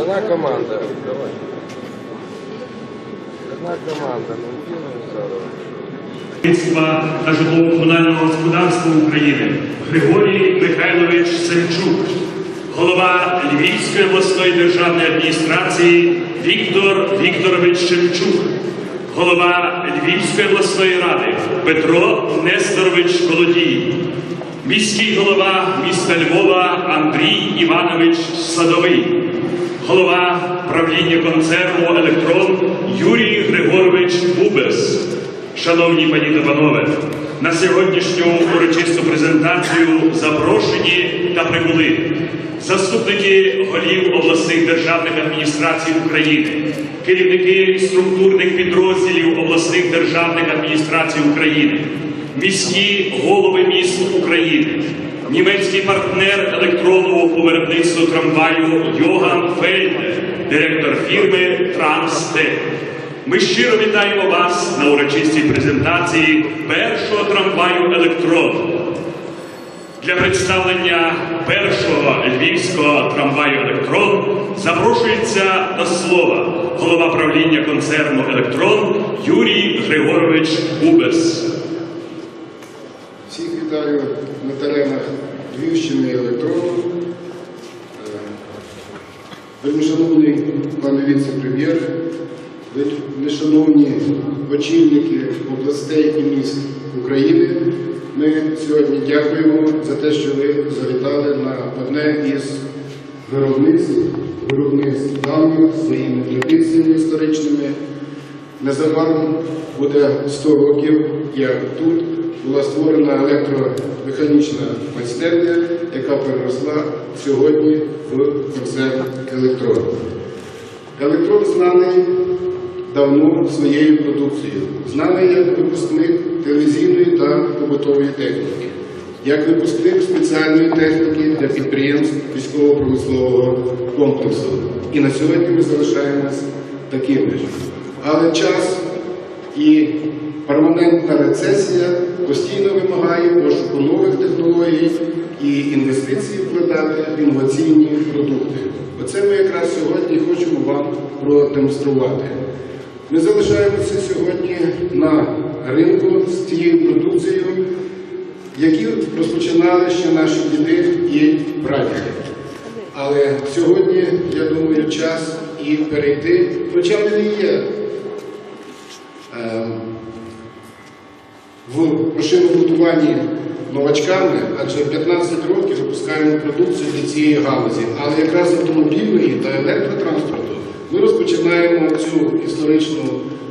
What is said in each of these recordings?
Одна команда. Давай. Одна команда. Керівництва та житлово-комунального господарства України Григорій Михайлович Семчук, голова Львівської обласної державної адміністрації Віктор Вікторович Шемчук, голова Львівської обласної ради Петро Несторович Колодій, міський голова міста Львова Андрій Іванович Садовий, голова правління концерну Електрон Юрій Григорович Бубес. Шановні пані та панове, на сьогоднішню урочисту презентацію запрошені та прибули заступники голів обласних державних адміністрацій України, керівники структурних підрозділів обласних державних адміністрацій України, міські голови міст України, німецький партнер електронного по виробництву трамваю Йоган Фельднер, директор фірми Транстек. Ми щиро вітаємо вас на урочистій презентації першого трамваю електрон. Для представлення першого львівського трамваю електрон запрошується до слова голова правління концерну Електрон Юрій Григорович Бубес. На теренах Львівщини електрону. Вельмишановний пане віце-прем'єр, вельмишановні очільники областей і міст України. Ми сьогодні дякуємо за те, що ви завітали на одне із виробництв, виробництв давніх своїми традиціями історичними. Незабаром буде 100 років, як тут була створена електромеханічна майстерня, яка переросла сьогодні в концерн електрон. Електрон знаний давно своєю продукцією, знаний як випускник телевізійної та побутової техніки, як випускник спеціальної техніки для підприємств військово-промислового комплексу. І на сьогодні ми залишаємось такими ж. Але час і перманентна рецесія постійно вимагає пошуку нових технологій і інвестицій вкладати в інноваційні продукти. Оце ми якраз сьогодні хочемо вам продемонструвати. Ми залишаємося сьогодні на ринку з тією продукцією, які розпочинали ще наші діди і прадіди. Але сьогодні, я думаю, час і перейти, хоча не є ем, в машинобудуванні новачками, адже 15 років випускаємо продукцію для цієї галузі. Але якраз автомобільної та електротранспорту ми розпочинаємо цю історичну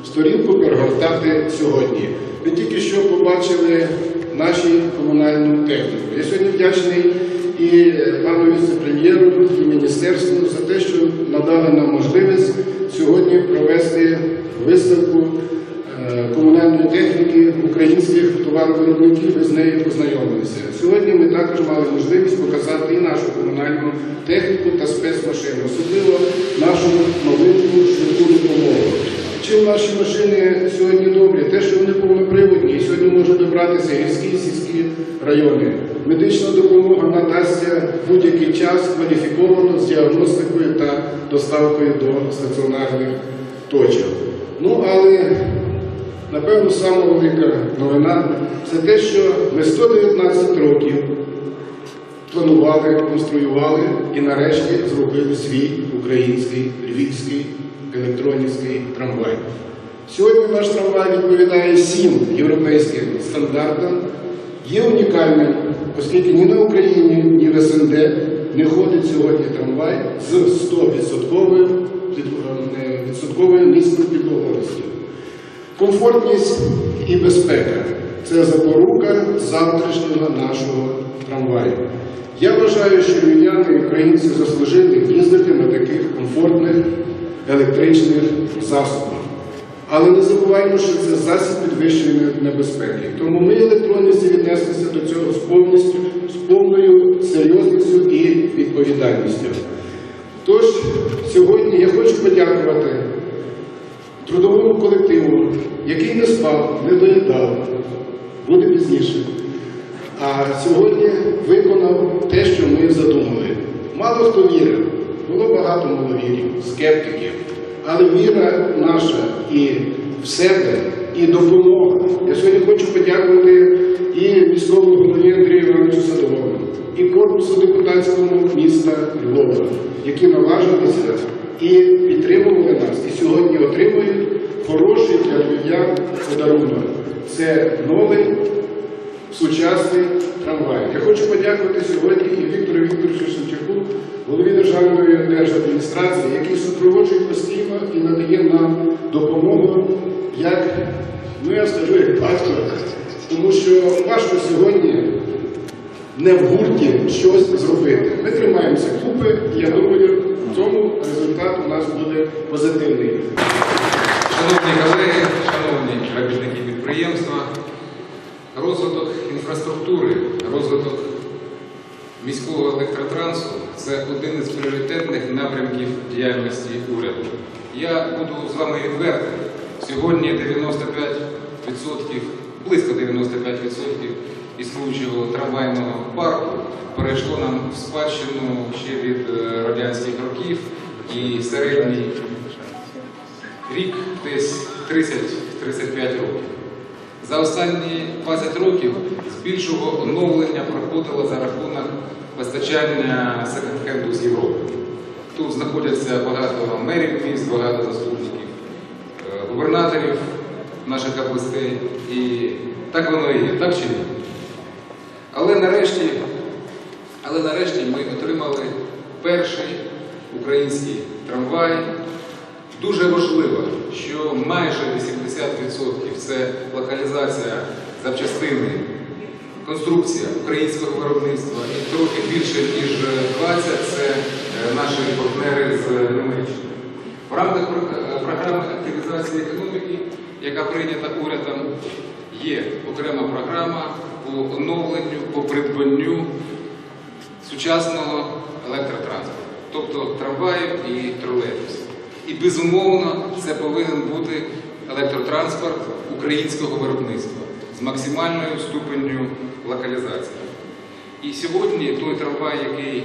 сторінку перегортати сьогодні. Ви тільки що побачили нашу комунальну техніку. Я сьогодні вдячний і пану віце-прем'єру, і міністерству за те, що надали нам можливість сьогодні провести виставку комунальної техніки українських товаровиробників. Ви з нею познайомилися. Сьогодні ми також мали можливість показати і нашу комунальну техніку та спецмашини, особливо нашу новинку швидку допомогу. Чим наші машини сьогодні добрі? Те, що вони повноприводні, і сьогодні можуть добратися гірські і сільські райони. Медична допомога надасться будь-який час кваліфіковано з діагностикою та доставкою до стаціонарних точок. Ну, але напевно сама велика новина це те, що ми 119 років планували, конструювали і нарешті зробили свій український львівський електронівський трамвай. Сьогодні наш трамвай відповідає всім європейським стандартам, є унікальним, оскільки ні на Україні, ні в СНД не ходить сьогодні трамвай з 100% від- е, відсотковою низькою підлоговістю. Комфортність і безпека це запорука завтрашнього нашого трамваю. Я вважаю, що львів'яни і українці заслужили їздити на таких комфортних електричних засобах. Але не забуваємо, що це засіб підвищеної небезпеки. Тому ми, електронівці, віднеслися до цього з повністю, з повною серйозністю і відповідальністю. Тож, сьогодні я хочу подякувати трудовому колективу, який не спав, не доїдав, буде пізніше. А сьогодні виконав те, що ми задумали. Мало хто вірив, Було багато маловірів, скептиків. Але віра наша і в себе, і допомога. Я сьогодні хочу подякувати і міському голові Андрію Івановичу Садовому, і корпусу депутатському міста Львова, які наважилися і підтримували нас, і сьогодні отримують хороший для львів'ян подарунок. Це новий сучасний трамвай. Я хочу подякувати сьогодні і Віктору Вікторовичу Шевчаку, голові Державної держадміністрації, який супроводжує постійно і надає нам допомогу, як, ну я скажу, як батько, тому що важко сьогодні не в гурті щось зробити. Ми тримаємося купи, я думаю, в цьому результат у нас буде позитивний. Шановні колеги, шановні робітники підприємства, розвиток інфраструктури, розвиток міського електротрансу це один із пріоритетних напрямків діяльності уряду. Я буду з вами відвертим. Сьогодні 95%, близько 95% існуючого трамвайного парку перейшло нам в спадщину ще від е, радянських років і середній рік десь 30-35 років. За останні 20 років збільшого оновлення проходило за рахунок постачання секонд-хенду з Європи. Тут знаходяться багато мерів міст, багато заступників, е, губернаторів наших областей. І так воно і є, так чи ні? Але нарешті, але нарешті ми отримали перший український трамвай, Дуже важливо, що майже 80% це локалізація запчастини, конструкція українського виробництва і трохи більше ніж 20% це е, наші партнери з Німеччини. В рамках про- програми активізації економіки, яка прийнята урядом, є окрема програма по оновленню, по придбанню сучасного електротранспорту, тобто трамваїв і тролейбусів. І безумовно це повинен бути електротранспорт українського виробництва з максимальною ступенню локалізації. І сьогодні той трамвай, який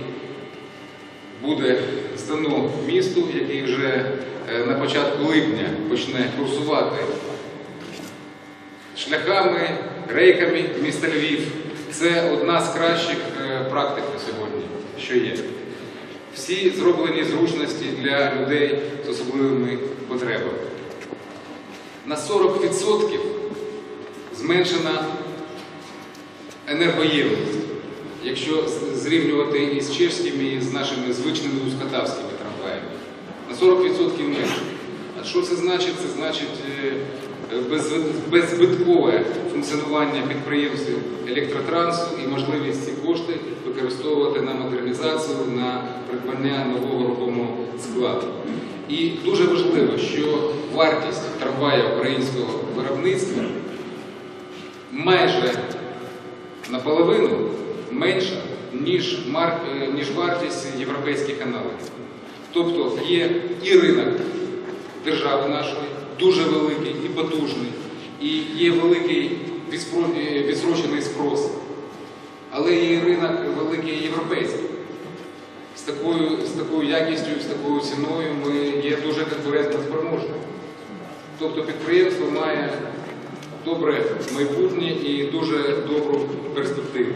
буде здано місту, який вже е, на початку липня почне курсувати шляхами, рейками міста Львів. Це одна з кращих е, практик на сьогодні, що є. Всі зроблені зручності для людей з особливими потребами. На 40% зменшена енергоємність, якщо зрівнювати із чеськими і з нашими звичними ускатавськими трамваями. На 40% менше. А що це значить? Це значить е, беззбиткове функціонування підприємств електротрансу і можливість ці кошти використовувати на модернізацію, на придбання нового рухомого складу. І дуже важливо, що вартість трамвая українського виробництва майже наполовину менша, ніж, мар... е, ніж вартість європейських аналогів. Тобто є і ринок держави нашої, дуже великий і потужний, і є великий е, відсрочений спрос, але є ринок великий європейський. З такою, з такою якістю, з такою ціною ми є дуже конкурентно спроможними. Тобто підприємство має добре майбутнє і дуже добру перспективу.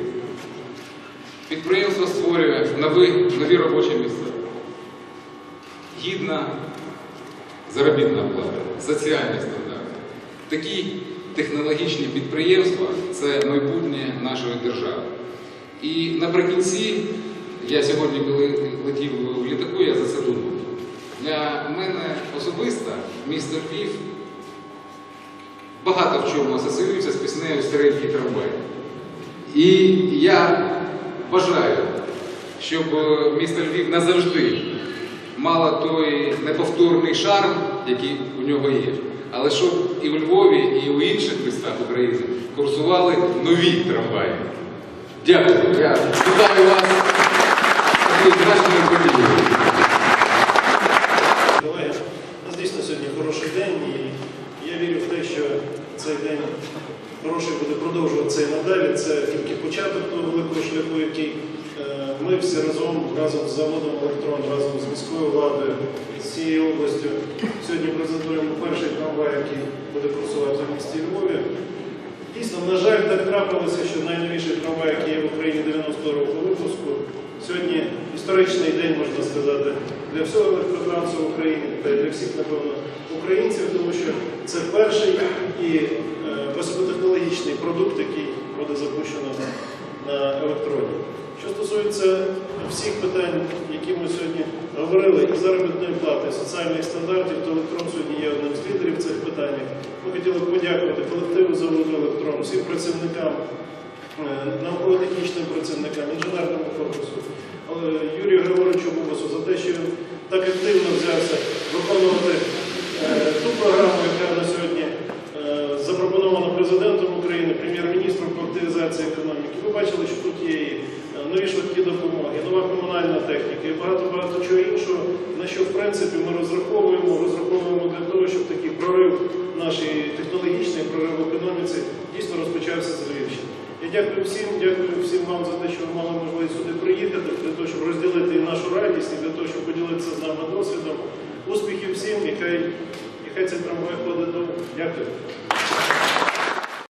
Підприємство створює нові, нові робочі місця. Гідна заробітна плата, соціальні стандарти. Такі технологічні підприємства це майбутнє нашої держави. І наприкінці, я сьогодні, коли летів в літаку, я за це думав. Для мене особисто місто Львів багато в чому асоціюється з піснею старенький трамвай. І я бажаю, щоб е, місто Львів назавжди мало той неповторний шарм, який у нього є, але щоб і у Львові, і у інших містах України курсували нові трамваї. Дякую. Вітаю вас. Колеги, у нас дійсно сьогодні хороший день, і я вірю в те, що цей день хороший буде продовжуватися і надалі. Це початок того великого шляху, який е, ми всі разом, разом з заводом Електрон, разом з міською владою, з цією областю, сьогодні презентуємо перший трамвай, який буде курсувати в місті Львові. Дійсно, на жаль, так трапилося, що найновіший трамвай, який є в Україні 90 року випуску, сьогодні історичний день, можна сказати, для всього електротрансу в Україні та для всіх, напевно, українців, тому що це перший і е, високотехнологічний продукт, який буде запущено на, електроні. Що стосується всіх питань, які ми сьогодні говорили, і заробітної плати, і соціальних стандартів, то електрон сьогодні є одним з лідерів цих питань. Ми хотіли б подякувати колективу заводу електрон, всім працівникам, е, науково-технічним працівникам, інженерному корпусу, Юрію Григоровичу Бубасу за те, що він так активно взявся виконувати е, ту програму, яка на сьогодні по економіки. Ви бачили, що тут є е, нові швидкі допомоги, нова комунальна техніка і багато-багато чого іншого, на що в принципі ми розраховуємо, розраховуємо для того, щоб такий прорив нашої технологічний прорив в економіці дійсно розпочався з Львівщини. Я дякую всім, дякую всім вам за те, що ви мали можливість сюди приїхати, для того, щоб розділити нашу радість, і для того, щоб поділитися з нами досвідом. Успіхів всім, і хай, цей трамвай ходить довго. Дякую.